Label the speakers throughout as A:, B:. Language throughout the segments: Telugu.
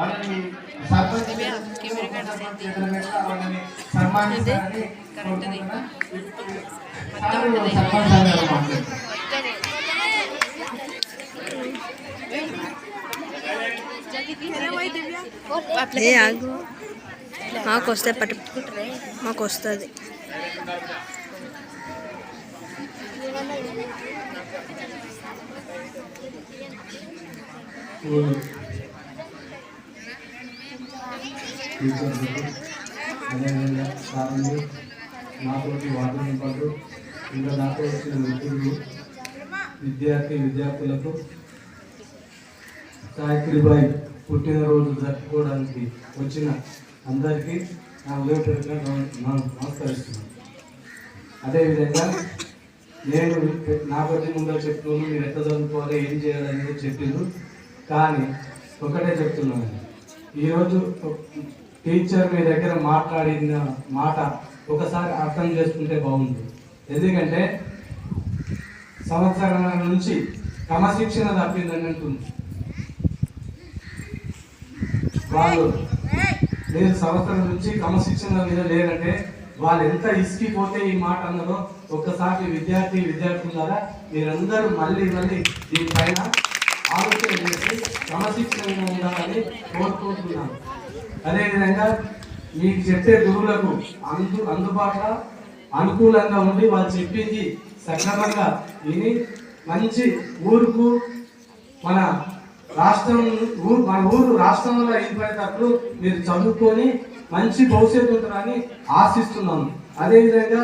A: వాళ్ళని మాట్లాడతారు.
B: ఏ ఆగు. మాకు వస్తే పట్టు. మాకు వస్తుంది.
C: స్కూల్ టీచర్లకు అదేవిధంగా సార్లు నాతోటి వాటర్ నింపలు ఇంకా నాతో వచ్చిన మిత్రులు విద్యార్థి విద్యార్థులకు సావిత్రిబాయి పుట్టినరోజు జరుపుకోవడానికి వచ్చిన అందరికీ నా ఉదయపూర్వకంగా నమస్కరిస్తున్నాను. అదేవిధంగా నేను నా కొద్ది ముందు చెప్తున్నాను మీరు ఎట్లా చదువుకోవాలి ఏం చేయాలనేది చెప్పిండ్రు. కానీ ఒకటే చెప్తున్నాను. ఈరోజు టీచర్ మీ దగ్గర మాట్లాడిన మాట ఒకసారి అర్థం చేసుకుంటే బాగుంటుంది. ఎందుకంటే సంవత్సరం నుంచి క్రమశిక్షణ తప్పిందని అంటుంది. వాళ్ళు లేదు సంవత్సరం నుంచి క్రమశిక్షణ మీద లేదంటే వాళ్ళు ఎంత ఇసికిపోతే ఈ మాట అన్నదో ఒక్కసారి విద్యార్థి విద్యార్థులారా మీరందరూ మళ్ళీ మళ్ళీ దీనిపైన ఆలోచన చేసి క్రమశిక్షణగా ఉండాలని కోరుకుంటున్నాను. అదేవిధంగా మీకు చెప్పే గురువులకు అందు అందుబాటులో అనుకూలంగా ఉండి వాళ్ళు చెప్పింది సక్రమంగా విని మంచి ఊరుకు మన రాష్ట్రం ఊరు మన ఊరు రాష్ట్రంలో అయిపోయేటప్పుడు మీరు చదువుకొని మంచి భవిష్యత్తు ఉంటుందని ఆశిస్తున్నాము. అదేవిధంగా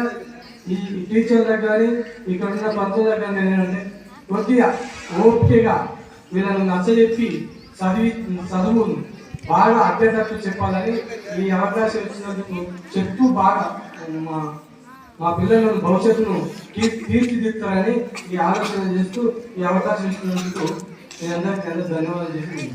C: ఈ టీచర్లకు కానీ ఇక్కడ ఉన్న పంతులకు కానీ ఏంటంటే కొద్దిగా ఓపికగా వీళ్ళని నచ్చజెప్పి చదివి చదువును. బాగా అడ్డేటట్టు చెప్పాలని ఈ అవకాశం ఇచ్చినందుకు చెప్తూ బాగా మా మా పిల్లలను భవిష్యత్తును తీర్చిదిద్దుతారని ఈ ఆలోచన చేస్తూ ఈ అవకాశం ఇచ్చినందుకు మీ అందరికీ అందరూ ధన్యవాదాలు చేస్తున్నాను